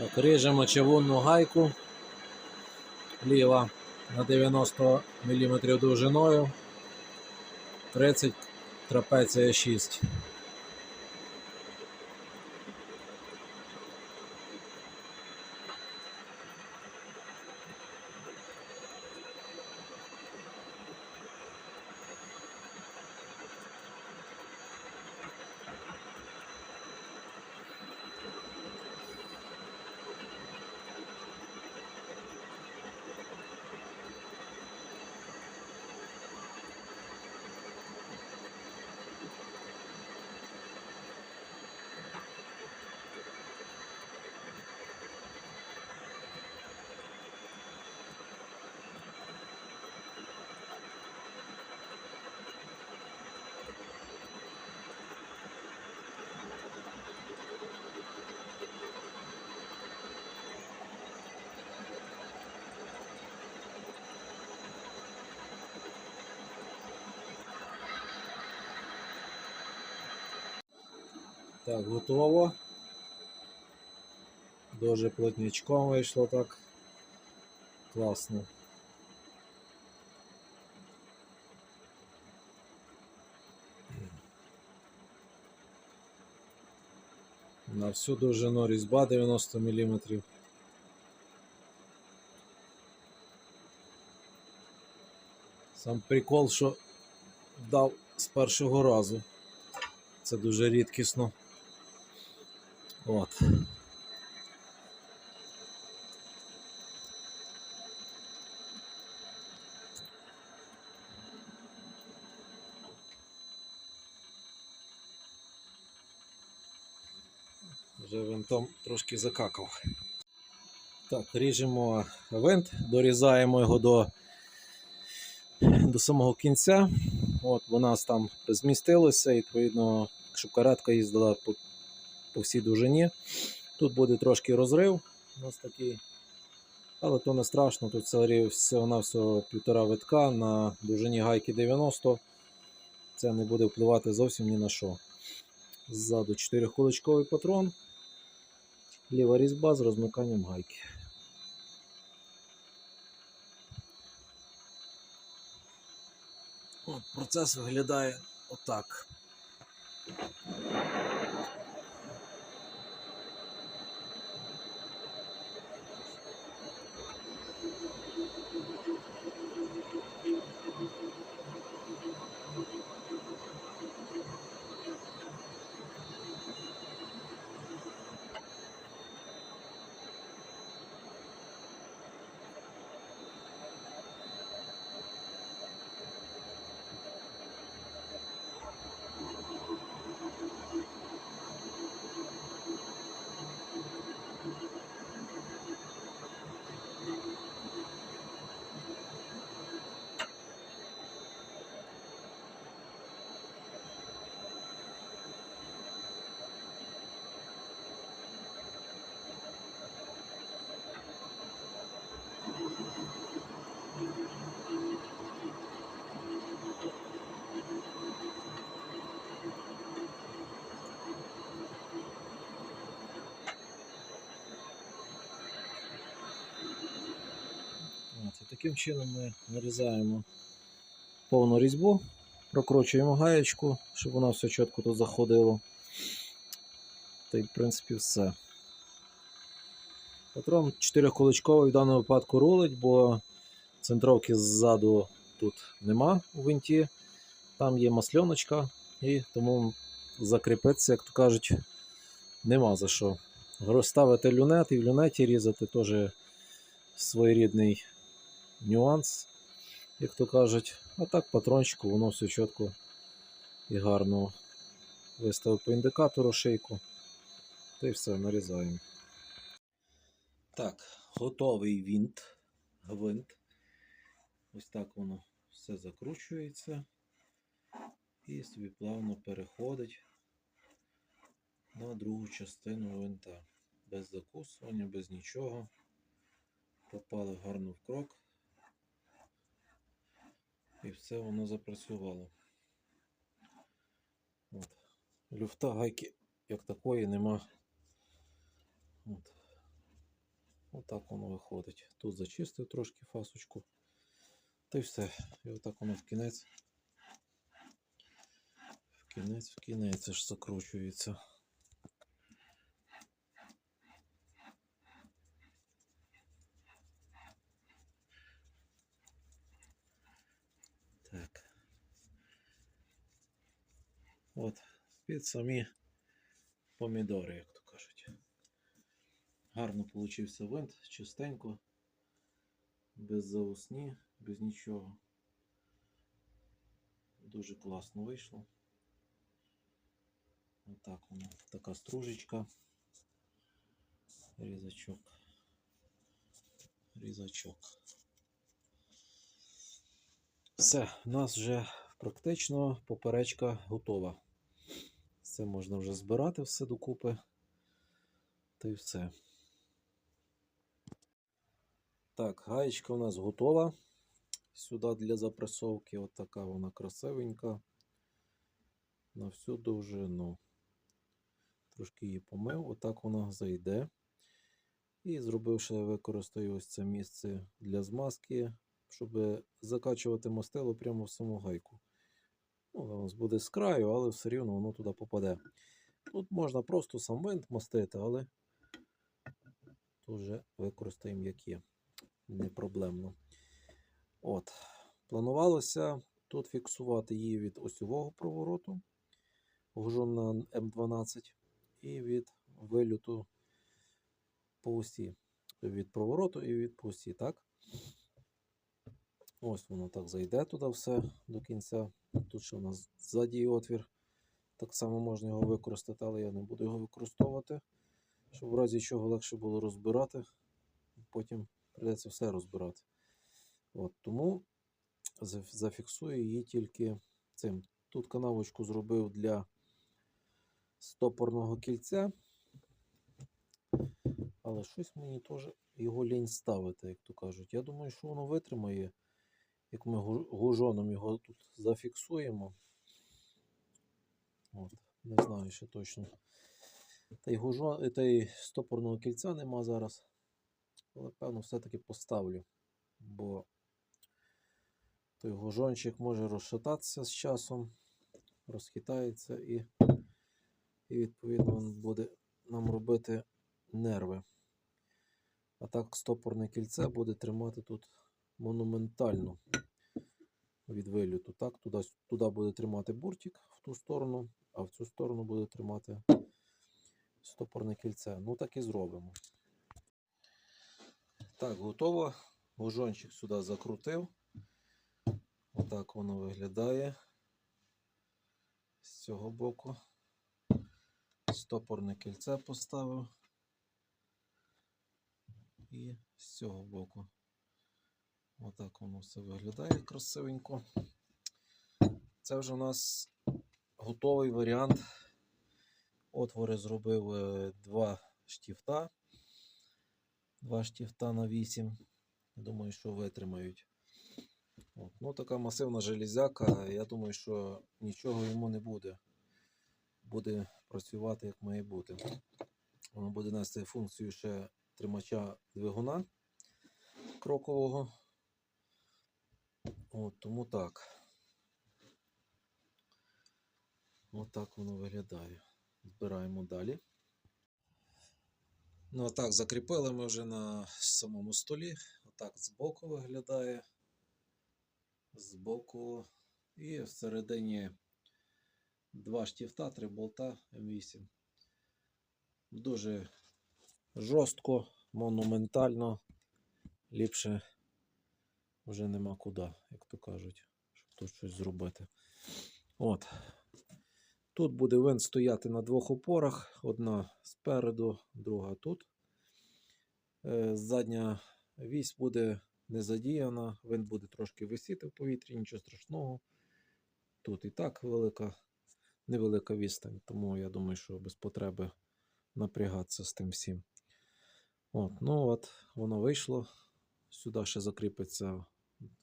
Так, ріжемо чавунну гайку ліва на 90 мм довжиною, 30 трапеція 6. Так, готово. Дуже плотнячком вийшло так. Класно. На всю довжину різьба 90 мм. Сам прикол, що вдав з першого разу. Це дуже рідкісно. От. Вже винтом трошки закакав. Так, ріжемо винт, дорізаємо його до, до самого кінця. От, бо нас там змістилося, і відповідно, якщо каретка їздила по, по всій довжині, тут буде трошки розрив у нас такий. Але то не страшно, тут всього на всього півтора витка на довжині гайки 90. Це не буде впливати зовсім ні на що. Ззаду 4-куличковий патрон, ліва різьба з розмиканням гайки. От, процес виглядає отак. От, і таким чином ми нарізаємо повну різьбу, прокручуємо гаєчку, щоб вона все чітко тут заходило. Та й в принципі все. Патрон 4-куличковий в даному випадку рулить, бо центровки ззаду тут нема у винті. Там є масльоночка, і тому закріпитися, як то кажуть, нема за що. Ставити люнет і в люнеті різати теж своєрідний нюанс, як то кажуть. А так патрончику воно все чітко і гарно виставив по індикатору шийку. Та й все, нарізаємо. Так, готовий винт. Гвинт. Ось так воно все закручується і собі плавно переходить на другу частину винта. Без закусування, без нічого. Попали гарно в крок. І все воно запрацювало. От. Люфта гайки як такої нема. От. Отак воно виходить. Тут зачистив трошки фасочку. Та й все. І отак воно в кінець. В кінець, в кінець аж закручується. Так. От, під самі помідори, як то кажуть. Гарно получився винт, чистенько, без заусні, без нічого. Дуже класно вийшло. Отак воно. Така стружечка. Різачок. Різачок. Все, у нас вже практично поперечка готова. Це можна вже збирати все докупи. Та й все. Так, гаєчка у нас готова. Сюди для запресовки. От така вона красивенька. На всю довжину. Трошки її помив, отак вона зайде. І зробивши, використаю ось це місце для змазки, щоб закачувати мастило прямо в саму гайку. Ну, воно буде з краю, але все рівно воно туди попаде. Тут можна просто сам винт мастити, але тут вже використаємо як є. Не проблемно. От. Планувалося тут фіксувати її від осьового провороту, гужон на М12, і від вильоту по осі. Від провороту і від по осі, так? Ось воно так зайде туди все до кінця. Тут ще у нас ззаді отвір. Так само можна його використати, але я не буду його використовувати, щоб в разі чого легше було розбирати. Потім прийдеться все розбирати. От, Тому зафіксую її тільки цим. Тут канавочку зробив для стопорного кільця. Але щось мені теж його лінь ставити, як то кажуть. Я думаю, що воно витримає, як ми гужоном його тут зафіксуємо. От, не знаю ще точно. Та й, гужон, та й стопорного кільця нема зараз. Але певно все-таки поставлю, бо той гужончик може розшататися з часом, розхитається і, і відповідно він буде нам робити нерви. А так стопорне кільце буде тримати тут монументально від виліту. Так, туди, туди буде тримати буртик в ту сторону, а в цю сторону буде тримати стопорне кільце. Ну так і зробимо. Так, готово. Гужончик сюди закрутив. Отак воно виглядає з цього боку. Стопорне кільце поставив. І з цього боку. Отак воно все виглядає красивенько. Це вже у нас готовий варіант. Отвори зробив е, два штифта. Два штифта на 8. Думаю, що витримають. От. Ну, така масивна железяка. Я думаю, що нічого йому не буде. Буде працювати як має бути. Воно буде нести функцію ще тримача двигуна крокового. От, тому так. Отак воно виглядає. Збираємо далі. Ну, а так, закріпили ми вже на самому столі. Отак збоку виглядає. Збоку. І всередині два штифта, три болта М8. Дуже жорстко, монументально. Ліпше вже нема куди, як то кажуть, щоб тут щось зробити. От. Тут буде винт стояти на двох опорах. Одна спереду, друга тут. Е, Задня вісь буде не задіяна, винт буде трошки висіти в повітрі, нічого страшного. Тут і так велика, невелика відстань, тому я думаю, що без потреби напрягатися з тим всім. От, ну от, воно вийшло. Сюди ще закріпиться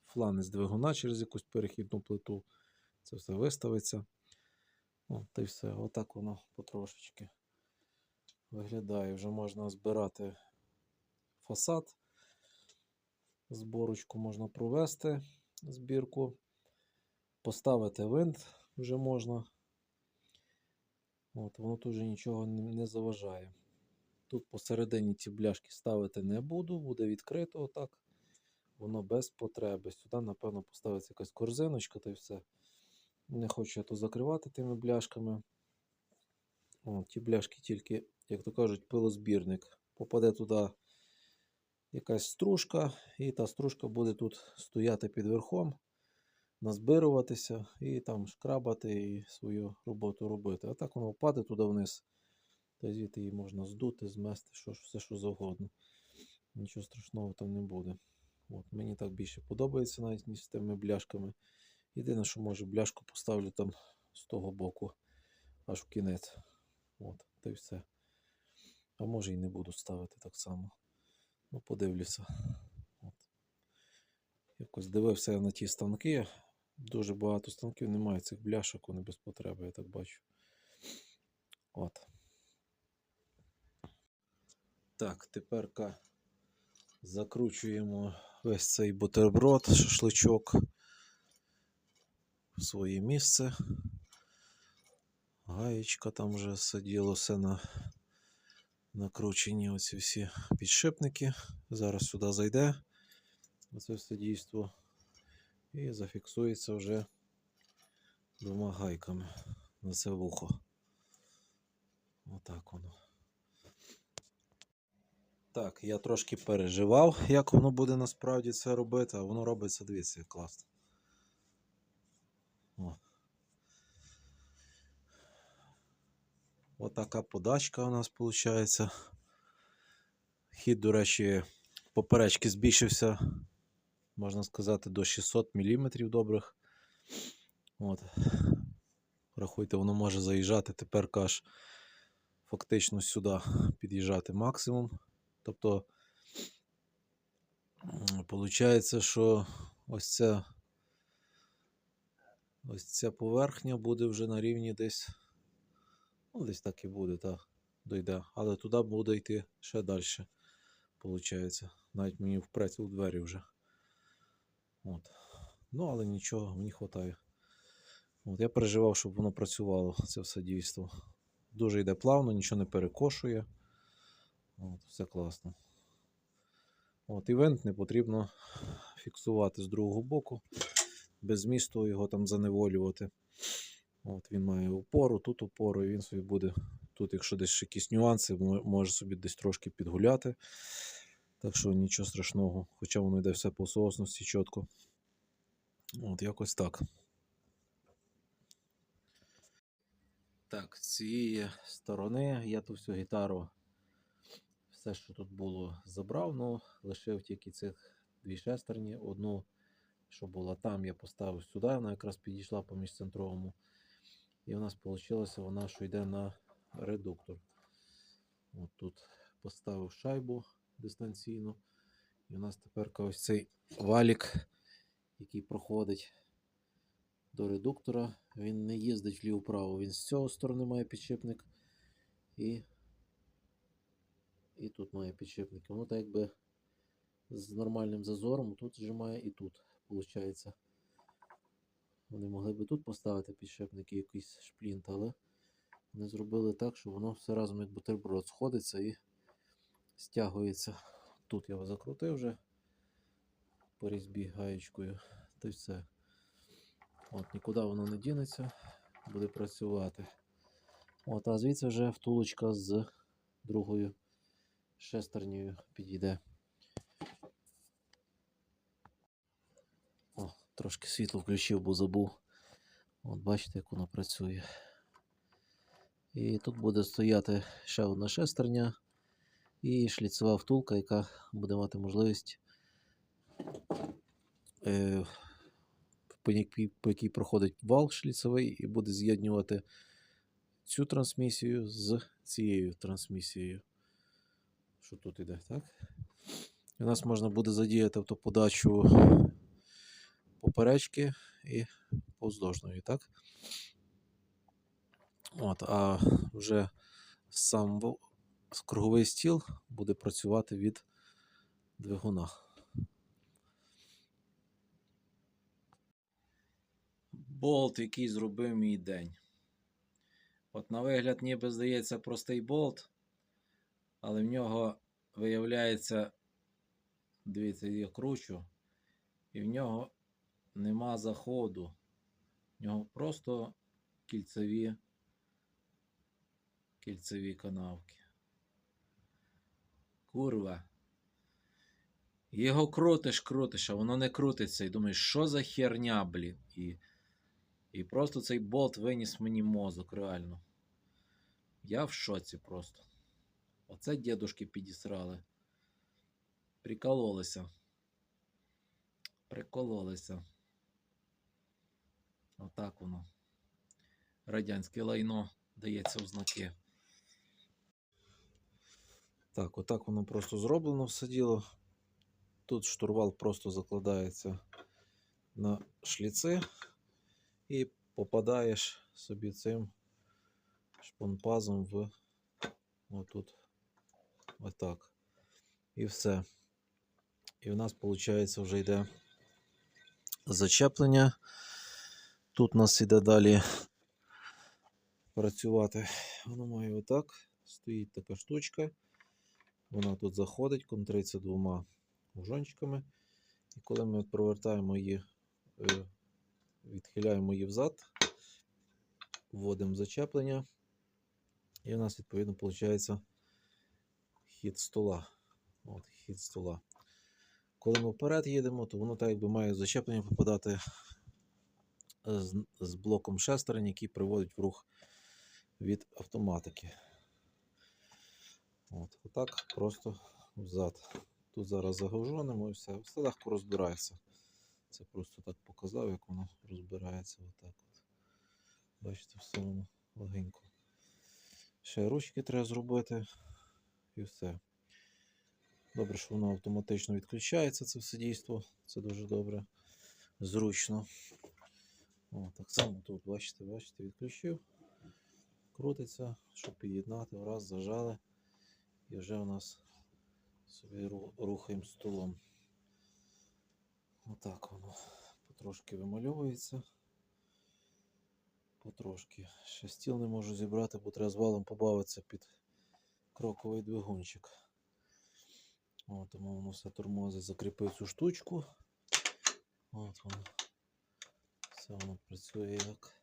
фланець двигуна через якусь перехідну плиту. Це все виставиться. От, та й все. Отак воно потрошечки виглядає. Вже можна збирати фасад. Зборочку можна провести, збірку. Поставити винт вже можна. От, воно тут вже нічого не заважає. Тут посередині ці бляшки ставити не буду, буде відкрито отак. Воно без потреби. Сюди, напевно, поставиться якась корзиночка та й все. Не хочу я то закривати тими бляшками. О, ті бляшки тільки, як то кажуть, пилозбірник. Попаде туди якась стружка, і та стружка буде тут стояти під верхом, назбируватися і там шкрабати і свою роботу робити. А так воно впаде туди вниз. Та звідти її можна здути, змести, що, все що завгодно. Нічого страшного там не буде. От, мені так більше подобається навіть ніж з тими бляшками. Єдине, що може бляшку поставлю там з того боку, аж в кінець. От, та й все. А може і не буду ставити так само. Ну, подивлюся. От. Якось дивився я на ті станки. Дуже багато станків немає цих бляшок, вони без потреби, я так бачу. От. Так, тепер закручуємо весь цей бутерброд, шашличок в своє місце. Гаєчка там вже сиділо все на накручені оці всі підшипники. Зараз сюди зайде оце все дійство і зафіксується вже двома гайками на це вухо. Отак воно. Так, я трошки переживав, як воно буде насправді це робити, а воно робиться, дивіться, як класно. О. Отака подачка у нас виходить. Хід, до речі, поперечки збільшився, можна сказати, до 600 мм добрих. От. Рахуйте, воно може заїжджати тепер аж фактично сюди під'їжджати максимум. Тобто, виходить, що ось ця, ось ця поверхня буде вже на рівні десь. Ну, десь так і буде, так, дойде. Але туди буде йти ще далі. Виходить. Навіть мені впреться у двері вже. От. Ну, але нічого, мені вистачає. От, я переживав, щоб воно працювало, це все дійство. Дуже йде плавно, нічого не перекошує. От, все класно. От, івент не потрібно фіксувати з другого боку. Без змісту його там заневолювати. От, він має опору, тут опору, і він собі буде. Тут, якщо десь якісь нюанси, може собі десь трошки підгуляти. Так що нічого страшного, хоча воно йде все по соосності чітко. От якось так. Так, з цієї сторони я ту всю гітару, все, що тут було, забрав, ну лишив тільки цих дві шестерні. Одну, що була там, я поставив сюди, вона якраз підійшла по міжцентровому. І у нас вийшло вона, що йде на редуктор. От тут поставив шайбу дистанційну. І у нас тепер ось цей валік, який проходить до редуктора. Він не їздить вліво-право, він з цього сторони має підшипник. І, і тут має підшипник. Воно так якби з нормальним зазором тут вже має і тут, виходить. Вони могли би тут поставити підшипники, якийсь шплінт, але вони зробили так, що воно все разом як бутерброд сходиться і стягується. Тут я закрутив вже по різьбі гаєчкою, то й все. От, нікуди воно не дінеться, буде працювати. От, а звідси вже втулочка з другою шестернею підійде. О, трошки світло включив, бо забув. От бачите, як воно працює. І тут буде стояти ще одна шестерня і шліцева втулка, яка буде мати можливість, е, по, якій, проходить вал шліцевий, і буде з'єднувати цю трансмісію з цією трансмісією. Що тут іде, так? І у нас можна буде задіяти автоподачу поперечки і повздовжної, так? От, а вже сам круговий стіл буде працювати від двигуна. Болт, який зробив мій день. От на вигляд, ніби здається простий болт, але в нього виявляється, дивіться, я кручу, і в нього нема заходу. В нього просто кільцеві, кільцеві канавки. Курва. Його крутиш, крутиш, а воно не крутиться. І думаєш, що за херня, блін. І, і просто цей болт виніс мені мозок, реально. Я в шоці просто. Оце дідушки підісрали. Прикололися. Прикололися. Отак воно. Радянське лайно дається в знаки. Так, отак воно просто зроблено все діло. Тут штурвал просто закладається на шліци і попадаєш собі цим шпонпазом в отут. Отак. І все. І в нас, виходить, вже йде зачеплення. Тут у нас іде далі працювати. Воно має отак. Стоїть така штучка. Вона тут заходить, контриться двома гужончиками. І коли ми провертаємо її, е, відхиляємо її взад, вводимо зачеплення, і у нас, відповідно, виходить хід стола. От, хід стола. Коли ми вперед їдемо, то воно так якби має зачеплення попадати е, з, з блоком шестерень, який приводить в рух від автоматики. От, отак просто взад. Тут зараз загруженимо і все. Все легко розбирається. Це просто так показав, як воно розбирається. Отак от. Бачите, все воно легенько. Ще ручки треба зробити і все. Добре, що воно автоматично відключається, це все дійство. Це дуже добре, зручно. О, так само тут, бачите, бачите, відключив. Крутиться, щоб під'єднати, раз, зажали. І вже у нас собі рухаємо столом. Отак воно потрошки вимальовується. Потрошки. Ще стіл не можу зібрати, бо треба з валом побавитися під кроковий двигунчик. О, тому воно все тормози закріпив цю штучку. От воно. Все воно працює як.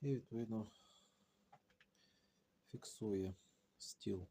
І відповідно фіксує стіл.